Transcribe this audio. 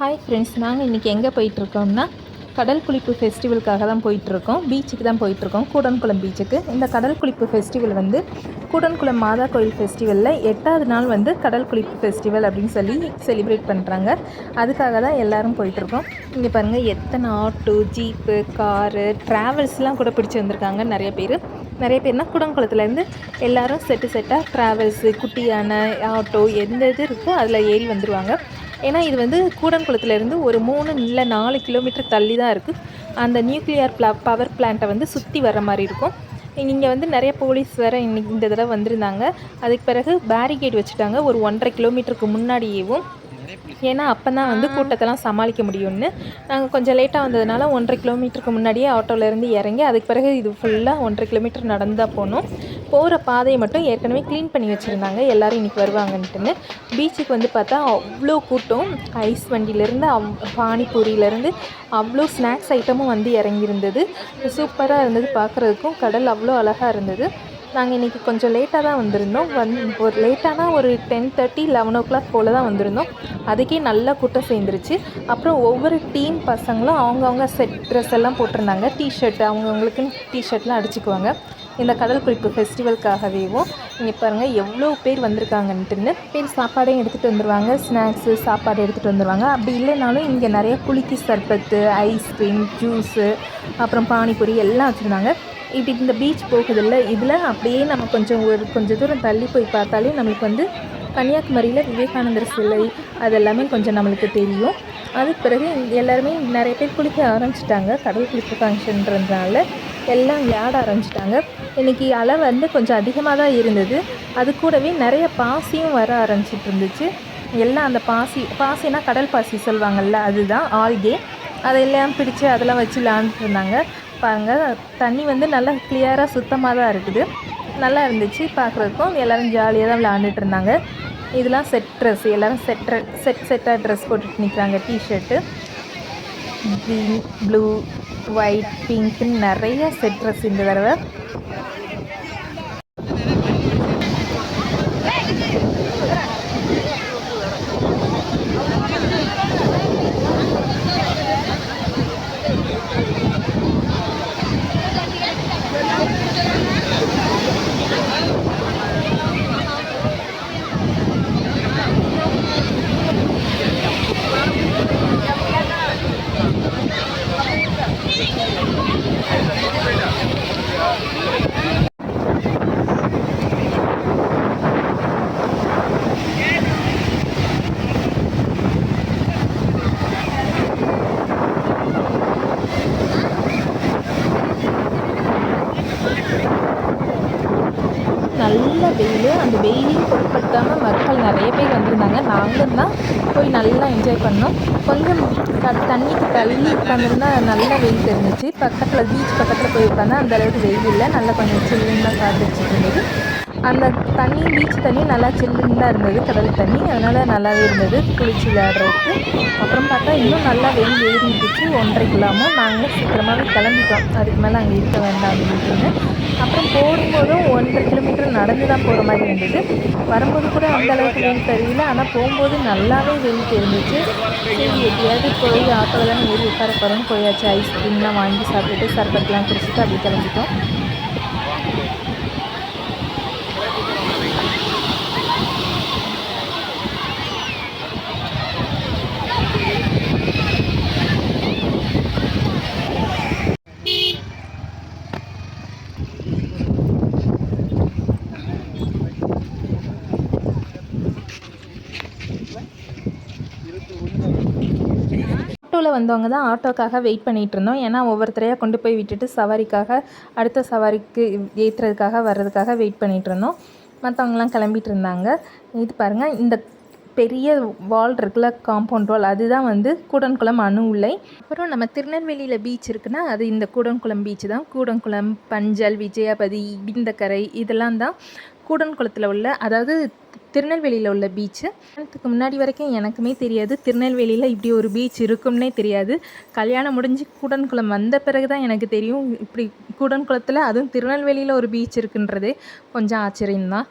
Hi friends நாங்கள் இன்றைக்கி எங்கே போயிட்டுருக்கோம்னா கடல் குளிப்பு ஃபெஸ்டிவலுக்காக தான் போயிட்டுருக்கோம். பீச்சுக்கு தான் போயிட்டுருக்கோம். கூடன்குளம் பீச்சுக்கு இந்த கடல் குளிப்பு ஃபெஸ்டிவல் வந்து கூடன்குளம் மாதா கோயில் ஃபெஸ்டிவலில் எட்டாவது நாள் வந்து கடல் குளிப்பு ஃபெஸ்டிவல் அப்படின்னு சொல்லி செலிப்ரேட் பண்ணுறாங்க அதுக்காக தான் எல்லோரும் போயிட்டுருக்கோம். இங்கே பாருங்கள் எத்தனை ஆட்டோ ஜீப்பு காரு ட்ராவல்ஸ்லாம் கூட பிடிச்சி வந்திருக்காங்க நிறைய பேர். நிறைய பேர்னா குடங்குளத்துலேருந்து எல்லோரும் செட்டு செட்டாக ட்ராவல்ஸு குட்டியான ஆட்டோ எந்த இது இருக்கோ அதில் ஏறி வந்துடுவாங்க ஏன்னா இது வந்து கூடன்குளத்துலேருந்து ஒரு மூணு இல்லை நாலு கிலோமீட்டர் தள்ளி தான் இருக்குது அந்த நியூக்ளியர் ப்ளா பவர் பிளான்ட்டை வந்து சுற்றி வர மாதிரி இருக்கும். இங்கே வந்து நிறைய போலீஸ் வேறு இன்னைக்கு இந்த தடவை வந்திருந்தாங்க. அதுக்கு பிறகு பேரிகேட் வச்சுட்டாங்க. ஒரு ஒன்றரை கிலோமீட்டருக்கு முன்னாடியேவும். ஏன்னா அப்போ தான் வந்து கூட்டத்தெல்லாம் சமாளிக்க முடியும்னு. நாங்கள் கொஞ்சம் லேட்டாக வந்ததுனால ஒன்றரை கிலோமீட்டருக்கு முன்னாடியே ஆட்டோலேருந்து இறங்கி அதுக்கு பிறகு இது ஃபுல்லாக ஒன்றரை கிலோமீட்டர் நடந்து தான் போனோம். போகிற பாதையை மட்டும் ஏற்கனவே க்ளீன் பண்ணி வச்சுருந்தாங்க. எல்லோரும் இன்றைக்கி வருவாங்கன்ட்டுன்னு. பீச்சுக்கு வந்து பார்த்தா அவ்வளோ கூட்டம். ஐஸ் வண்டியிலேருந்து அவ் பானிபூரியிலேருந்து அவ்வளோ ஸ்நாக்ஸ் ஐட்டமும் வந்து இறங்கியிருந்தது. சூப்பராக இருந்தது பார்க்குறதுக்கும். கடல் அவ்வளோ அழகாக இருந்தது. நாங்கள் இன்றைக்கி கொஞ்சம் லேட்டாக தான் வந்திருந்தோம். வந் ஒரு லேட்டானா ஒரு ten thirty eleven o'clock போல் தான் வந்திருந்தோம். அதுக்கே நல்லா கூட்டம் சேர்ந்துருச்சு. அப்புறம் ஒவ்வொரு டீம் பசங்களும் அவங்கவுங்க செட் ட்ரெஸ் எல்லாம் போட்டிருந்தாங்க. டிஷர்ட் அவங்கவுங்களுக்குன்னு டிஷர்ட்லாம் அடிச்சுக்குவாங்க. இந்த கடல் குறிப்பு ஃபெஸ்டிவல்காகவேவும் இங்கே பாருங்கள் எவ்வளோ பேர் வந்திருக்காங்கன்ட்டுன்னு பேர் சாப்பாடையும் எடுத்துகிட்டு வந்துடுவாங்க ஸ்நாக்ஸு சாப்பாடு எடுத்துகிட்டு வந்துடுவாங்க அப்படி இல்லைனாலும் இங்கே நிறைய குளிக்கி சர்பத்து ஐஸ்கிரீம் ஜூஸு அப்புறம் பானிபூரி எல்லாம் வச்சுருந்தாங்க. இப்படி இந்த பீச் போகுதில்ல இதில் அப்படியே நம்ம கொஞ்சம் ஒரு கொஞ்சம் தூரம் தள்ளி போய் பார்த்தாலே நம்மளுக்கு வந்து கன்னியாகுமரியில் விவேகானந்தர் சிலை அதெல்லாமே கொஞ்சம் நம்மளுக்கு தெரியும். அதுக்கு பிறகு எல்லாருமே நிறைய பேர் குளிக்க ஆரம்பிச்சிட்டாங்க கடல் குளிப்பு ஃபங்க்ஷன்றதுனால எல்லாம் விளையாட ஆரம்பிச்சிட்டாங்க இன்றைக்கி அலை வந்து கொஞ்சம் அதிகமாக தான் இருந்தது. அது கூடவே நிறைய பாசியும் வர ஆரம்பிச்சிட்டு இருந்துச்சு எல்லாம் அந்த பாசி பாசினா கடல் பாசி சொல்லுவாங்கள்ல அதுதான் ஆல்கே அதெல்லாம் பிடிச்சி அதெல்லாம் வச்சு விளையாண்டுட்டு இருந்தாங்க. பாருங்கள் தண்ணி வந்து நல்லா கிளியராக சுத்தமாக தான் இருக்குது. நல்லா இருந்துச்சு பார்க்குறதுக்கும் எல்லோரும் ஜாலியாக தான் விளாண்டுட்டு இருந்தாங்க. இதெல்லாம் செட் ட்ரெஸ் எல்லோரும் செட் செட் செட்டாக ட்ரெஸ் போட்டுட்டு நிற்கிறாங்க T shirt green blue white பிங்க்னு நிறைய செட் ட்ரெஸ் இந்த தடவை நல்ல வெயில் அந்த வெயிலையும் பொருட்படுத்தாமல் மக்கள் நிறைய பேர் வந்திருந்தாங்க. நாங்களும் தான் போய் நல்லா என்ஜாய் பண்ணோம். கொஞ்சம் க தண்ணிக்கு தள்ளி உட்காந்துருந்தா நல்ல வெயில் தெரிஞ்சிச்சு. பக்கத்தில் பீச் பக்கத்தில் போய் உட்காந்தா அந்த அளவுக்கு வெயில் இல்லை. நல்லா கொஞ்சம் சில்லுன்னு தான் காத்து இருந்தது. அந்த தண்ணி பீச் தண்ணி நல்லா சில்லுன்னு தான் இருந்தது கடல் தண்ணி. அதனால் நல்லாவே இருந்தது. குளிச்சு விளையாடுறதுக்கு. அப்புறம் பார்த்தா இன்னும் நல்லா வெயில் ஏறிட்டுச்சு ஒன்றரைக்குள்ளாமல் நாங்கள் சீக்கிரமாகவே கிளம்பிட்டோம். அதுக்கு மேலே அங்கே இருக்க வேண்டாம் அப்படின்னு அப்புறம் போகும்போதும் ஒன்றரை கிலோமீட்டர் நடந்து தான் போகிற மாதிரி இருந்தது. வரும்போது கூட அந்த அளவுக்கு வெயில் தெரியல. ஆனால் போகும்போது நல்லாவே வெயில் தெரிஞ்சிச்சு. சரி எப்படியாவது போய் ஆட்டோவில் தானே ஏறி உட்கார போகிறோம் போயாச்சு. ஐஸ்கிரீம்லாம் வாங்கி சாப்பிட்டுட்டு சர்பத்லாம் குடிச்சிட்டு அப்படி கிளம்பிட்டோம். ஆட்டோவில் வந்தவங்க தான் ஆட்டோக்காக வெயிட் பண்ணிகிட்டு இருந்தோம். ஏன்னா ஒவ்வொருத்தரையாக கொண்டு போய் விட்டுட்டு சவாரிக்காக அடுத்த சவாரிக்கு ஏற்றுறதுக்காக வர்றதுக்காக வெயிட் பண்ணிகிட்டு இருந்தோம். மற்றவங்களாம் கிளம்பிட்டு இருந்தாங்க. இது பாருங்கள் இந்த பெரிய வால் இருக்குல்ல காம்பவுண்ட் வால் அதுதான் வந்து கூடன்குளம் அணு உலை. அப்புறம் நம்ம திருநெல்வேலியில் பீச் இருக்குன்னா அது இந்த கூடன்குளம் பீச் தான். கூடன்குளம் பஞ்சல் விஜயாபதி இடிந்தக்கரை இதெல்லாம் தான் கூடன்குளத்தில் உள்ள அதாவது திருநெல்வேலியில் உள்ள பீச்சு கல்யாணத்துக்கு முன்னாடி வரைக்கும் எனக்குமே தெரியாது. திருநெல்வேலியில் இப்படி ஒரு பீச் இருக்கும்னே தெரியாது. கல்யாணம் முடிஞ்சு கூடன்குளம் வந்த பிறகு தான் எனக்கு தெரியும். இப்படி கூடன்குளத்தில் அதுவும் திருநெல்வேலியில் ஒரு பீச் இருக்குன்றதே கொஞ்சம் ஆச்சரியம்தான்.